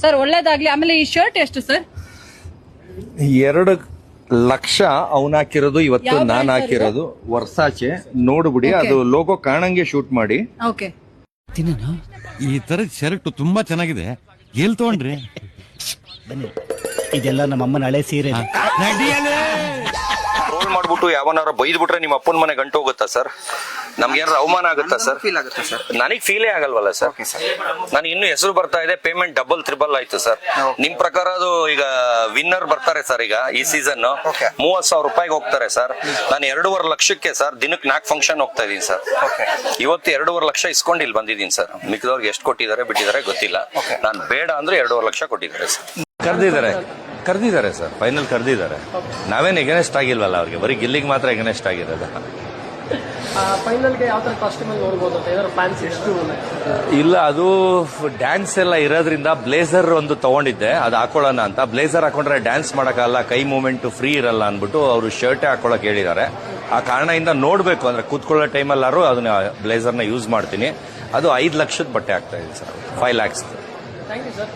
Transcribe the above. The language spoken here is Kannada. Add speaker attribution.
Speaker 1: ಸರ್ ಒಳ್ಳೇದಾಗ್ಲಿ. ಆಮೇಲೆ ಈ ಶರ್ಟ್ ಎಷ್ಟು ಸರ್?
Speaker 2: ಎರಡು ಲಕ್ಷ ಅವನ್ ಹಾಕಿರೋದು ಇವತ್ತು
Speaker 1: ಯಾವ
Speaker 2: ನಾನ್
Speaker 1: sir
Speaker 2: ಹಾಕಿರೋದು. ವರ್ಸಾಚೆ ನೋಡ್ಬಿಡಿ ಅದು ಲೋಗೋ ಕಾಣಂಗೆ ಶೂಟ್ ಮಾಡಿ.
Speaker 1: ಓಕೆ
Speaker 3: ಈ ತರ ಶರ್ಟ್ ತುಂಬಾ ಚೆನ್ನಾಗಿದೆ. ಎಲ್ ತಗೊಂಡ್ರಿ?
Speaker 4: ಬನ್ನಿ. ಇದೆಲ್ಲ ನಮ್ಮ ಅಮ್ಮನ ಹಳೆ ಸೀರೆ.
Speaker 2: ರೋಲ್ ಮಾಡ್ಬಿಟ್ಟು ಯಾವನಾರ ಬೈದ್ ಬಿಟ್ರೆ ನಿಮ್ಮ ಅಪ್ಪನ ಮನೆ ಗಂಟು ಹೋಗುತ್ತಾ ಸರ್? ನಮ್ಗೆ ಏನಾರ ಅವಮಾನ ಆಗುತ್ತಾ ಸರ್?
Speaker 5: ಫೀಲ್ ಆಗುತ್ತೆ ಸರ್.
Speaker 2: ನನಗ್ ಫೀಲೇ ಆಗಲ್ವಲ್ಲ ಸರ್? ನಾನು ಇನ್ನು ಹೆಸರು ಬರ್ತಾ ಇದೆ ಪೇಮೆಂಟ್ ಡಬಲ್ ತ್ರಿಬಲ್ ಆಯ್ತು ಸರ್. ನಿಮ್ ಪ್ರಕಾರ ಅದು ಈಗ ವಿನ್ನರ್ ಬರ್ತಾರೆ ಸರ್ ಈಗ ಈ ಸೀಸನ್. ಮೂವತ್ ಸಾವಿರ ರೂಪಾಯಿಗೆ ಹೋಗ್ತಾರೆ ಸರ್. ನಾನು ಎರಡೂವರೆ ಲಕ್ಷಕ್ಕೆ ಸರ್ ದಿನಕ್ಕೆ ನಾಲ್ಕು ಫಂಕ್ಷನ್ ಹೋಗ್ತಾ ಇದೀನಿ ಸರ್. ಇವತ್ತು ಎರಡೂವರೆ ಲಕ್ಷ ಇಸ್ಕೊಂಡು ಇಲ್ಲಿ ಬಂದಿದ್ದೀನಿ ಸರ್. ಮಿಕ್ಕದವ್ರಿಗೆ ಎಷ್ಟು ಕೊಟ್ಟಿದ್ದಾರೆ ಬಿಟ್ಟಿದ್ದಾರೆ ಗೊತ್ತಿಲ್ಲ. ನಾನು ಬೇಡ ಅಂದ್ರೆ ಎರಡೂವರೆ ಲಕ್ಷ ಕೊಟ್ಟಿದ್ದಾರೆ ಸರ್. ಕರೆದಿದ್ದಾರೆ. ಕರೆದಿದ್ದಾರೆ ಸರ್ ಫೈನಲ್ ಕರೆದಿದ್ದಾರೆ. ನಾವೇನು ಎಗನೆಸ್ಟ್ ಆಗಿಲ್ವಲ್ಲ ಅವ್ರಿಗೆ ಬರೀ ಗಿಲ್ಲಿಗೆ ಮಾತ್ರ ಎಗನೆಸ್ಟ್ ಆಗಿರೋದು.
Speaker 6: ಫೈನಲ್ಗೆ ಯಾವ ತರ ಕಾಸ್ಟ್ಯೂಮ್ ಅಲ್ಲಿ ನೋಡ್ಬೋದು ಅಂತ ಏನಾದ್ರು ಫ್ಯಾನ್ಸಿ ಎಷ್ಟು
Speaker 2: ಇಲ್ಲ ಅದು ಡ್ಯಾನ್ಸ್ ಎಲ್ಲ ಇರೋದ್ರಿಂದ ಬ್ಲೇಸರ್ ಒಂದು ತಗೊಂಡಿದ್ದೆ ಅದು ಹಾಕೊಳ್ಳೋಣ ಅಂತ. ಬ್ಲೇಸರ್ ಹಾಕೊಂಡ್ರೆ ಡ್ಯಾನ್ಸ್ ಮಾಡೋಕ್ಕಲ್ಲ ಕೈ ಮೂಮೆಂಟ್ ಫ್ರೀ ಇರಲ್ಲ ಅಂದ್ಬಿಟ್ಟು ಅವರು ಶರ್ಟೇ ಹಾಕೊಳ್ಳೋಕೆ ಹೇಳಿದ್ದಾರೆ. ಆ ಕಾರಣದಿಂದ ನೋಡಬೇಕು ಅಂದ್ರೆ ಕೂತ್ಕೊಳ್ಳೋ ಟೈಮಲ್ಲಾರು ಅದನ್ನ ಬ್ಲೇಸರ್ನ ಯೂಸ್ ಮಾಡ್ತೀನಿ. ಅದು ಐದು ಲಕ್ಷದ ಬಟ್ಟೆ ಆಗ್ತಾ ಇದೆ sir five lakhs
Speaker 6: thank you sir